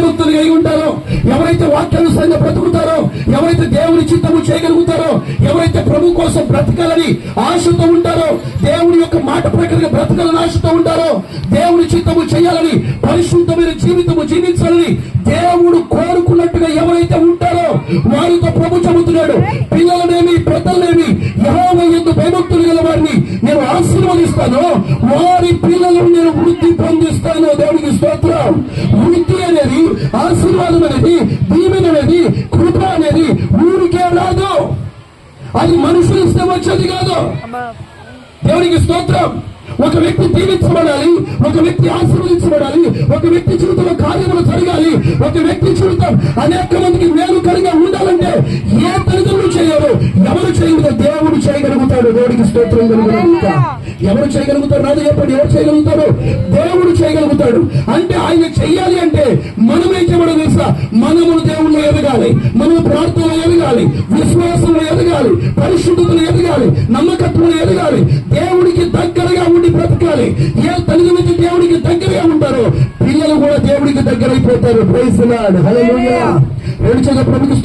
భయభక్తులు కలిగి ఉంటారో? ఎవరైతే వాక్యానుసారంగా బ్రతుకుతారో? ఎవరైతే దేవుని చిత్తము చేయగలుగుతారో? ఎవరైతే ప్రభు కోసం బ్రతకాలని ఆశతో ఉంటారో? దేవుని యొక్క మాట ప్రకారంగా బ్రతకాలని ఆశతో ఉంటారో? దేవుని చిత్తము చేయాలని పరిశుద్ధమైన జీవితము జీవించాలని దేవుడు కోరుకున్నట్టుగా ఎవరైతే ఉంటారో వారితో ప్రభు చెబుతున్నాడు. పిల్లలనేమి పెద్దలనేమి యహోవ ఎందుకు భయభక్తులు గల వారిని నేను ఆశీర్వదిస్తాను. వారి పిల్లలను నేను వృద్ధి పొందిస్తాను దేవునికి స్తోత్రం. వృద్ధి అనేది ఆశీర్వాదం అనేది దీవెన అనేది కృప అనేది ఊరికే రాదు. అది మనుషులు ఇష్టం వచ్చేది కాదు. దేవునికి స్తోత్రం. ఒక వ్యక్తి దీవించబడాలి ఒక వ్యక్తి ఆశీర్వదించబడాలి ఒక వ్యక్తి జీవితంలో కార్యములు జరగాలి ఒక వ్యక్తి జీవితం అనేక మందికి మేలుకరంగా ఉండాలంటే ఏ తల్లిదండ్రులు చేయరు ఎవరు చేయగలుగుతారు దేవుడు చేయగలుగుతాడు. దేవుడికి స్తోత్రం ఎవరు చేయగలుగుతారు? నాది చెప్పండి. ఎవరు చేయగలుగుతారు? చెయ్యాలి అంటే మనమే చేయడం తెలుసా? మనము దేవుళ్ళు ఎదగాలి. మనము ప్రార్థనలో ఎదగాలి. విశ్వాసంలో ఎదగాలి. పరిశుద్ధతలో ఎదగాలి. నమ్మకత్వంలో ఎదగాలి. దేవుడికి దగ్గరగా ఉండి బ్రతకాలి. ఏ తల్లిదండ్రులకి దేవుడికి దగ్గరగా ఉంటారో పిల్లలు కూడా దేవుడికి దగ్గరైపోతారు. ప్రైజ్ రెండు చేత ప్రభుకి